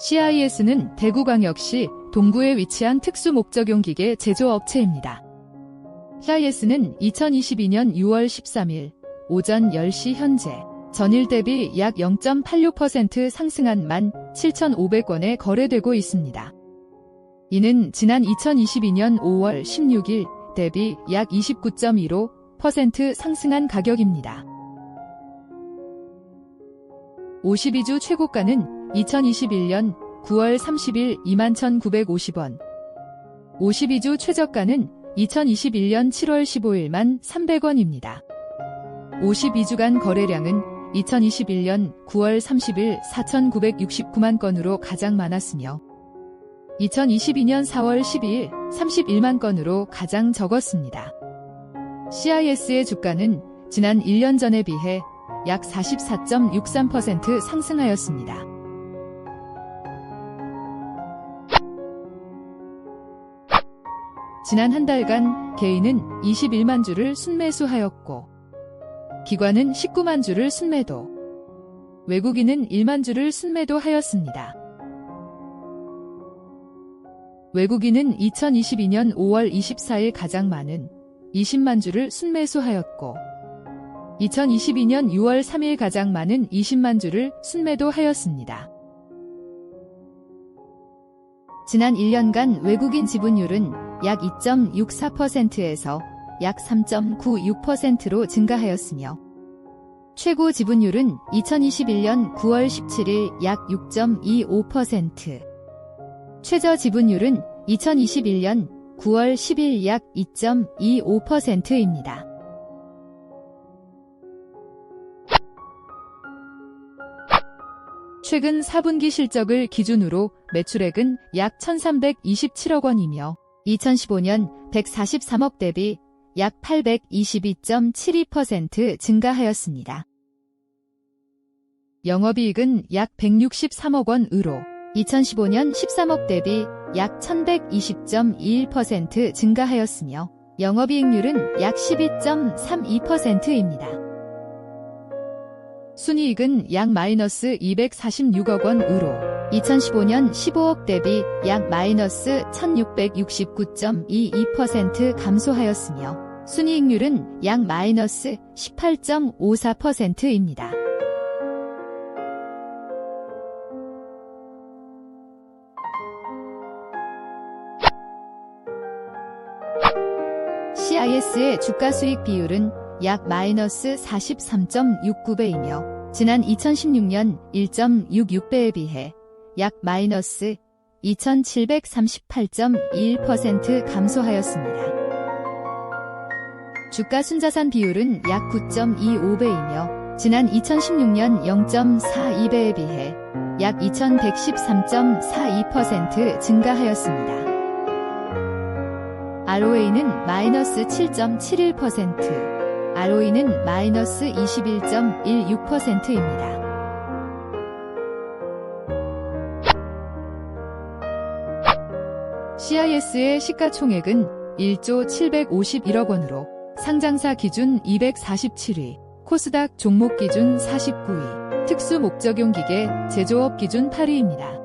CIS는 대구광역시 동구에 위치한 특수목적용 기계 제조업체입니다. CIS는 2022년 6월 13일 오전 10시 현재 전일 대비 약 0.86% 상승한 17,500건에 거래되고 있습니다. 이는 지난 2022년 5월 16일 대비 약 29.15% 상승한 가격입니다. 52주 최고가는 2021년 9월 30일 21,950원. 52주 최저가는 2021년 7월 15일만 300원입니다. 52주간 거래량은 2021년 9월 30일 4,969만 건으로 가장 많았으며 2022년 4월 12일 31만 건으로 가장 적었습니다. CIS의 주가는 지난 1년 전에 비해 약 44.63% 상승하였습니다. 지난 한 달간 개인은 21만 주를 순매수하였고 기관은 19만 주를 순매도 외국인은 1만 주를 순매도하였습니다. 외국인은 2022년 5월 24일 가장 많은 20만 주를 순매수하였고 2022년 6월 3일 가장 많은 20만 주를 순매도하였습니다. 지난 1년간 외국인 지분율은 약 2.64%에서 약 3.96%로 증가하였으며 최고 지분율은 2021년 9월 17일 약 6.25%, 최저 지분율은 2021년 9월 10일 약 2.25%입니다. 최근 4분기 실적을 기준으로 매출액은 약 1327억 원이며 2015년 143억 대비 약 822.72% 증가하였습니다. 영업이익은 약 163억 원으로 2015년 13억 대비 약 1120.21% 증가하였으며 영업이익률은 약 12.32%입니다. 순이익은 약 마이너스 246억 원으로 2015년 15억 대비 약 마이너스 1669.22% 감소하였으며 순이익률은 약 마이너스 18.54%입니다. CIS의 주가 수익 비율은 약 마이너스 43.69배이며 지난 2016년 1.66배에 비해 약 마이너스 2738.21% 감소하였습니다. 주가 순자산 비율은 약 9.25배이며 지난 2016년 0.42배에 비해 약 2113.42% 증가하였습니다. ROA는 마이너스 7.71%, ROE는 마이너스 21.16%입니다. CIS의 시가총액은 1조 751억 원으로 상장사 기준 247위, 코스닥 종목 기준 49위, 특수 목적용 기계 제조업 기준 8위입니다.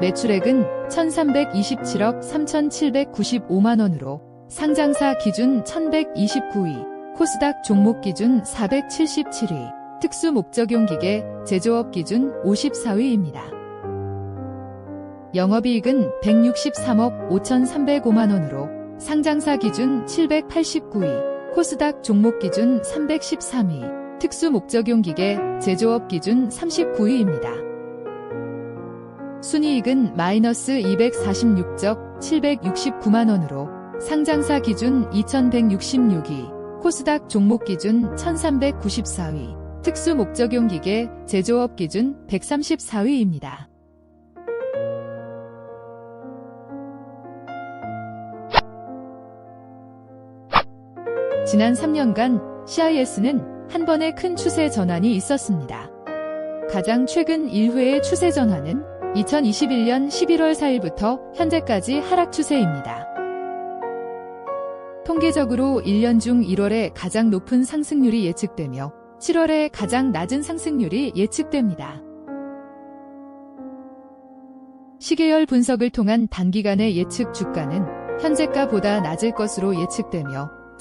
매출액은 1327억 3795만 원으로 상장사 기준 1129위, 코스닥 종목 기준 477위, 특수 목적용 기계 제조업 기준 54위입니다. 영업이익은 163억 5,305만 원으로 상장사 기준 789위, 코스닥 종목 기준 313위, 특수 목적용 기계 제조업 기준 39위입니다. 순이익은 마이너스 246적 769만 원으로 상장사 기준 2166위, 코스닥 종목 기준 1394위, 특수 목적용 기계 제조업 기준 134위입니다. 지난 3년간 CIS는 한 번의 큰 추세 전환이 있었습니다. 가장 최근 1회의 추세 전환은 2021년 11월 4일부터 현재까지 하락 추세입니다. 통계적으로 1년 중 1월에 가장 높은 상승률이 예측되며 7월에 가장 낮은 상승률이 예측됩니다. 시계열 분석을 통한 단기간의 예측 주가는 현재가보다 낮을 것으로 예측되며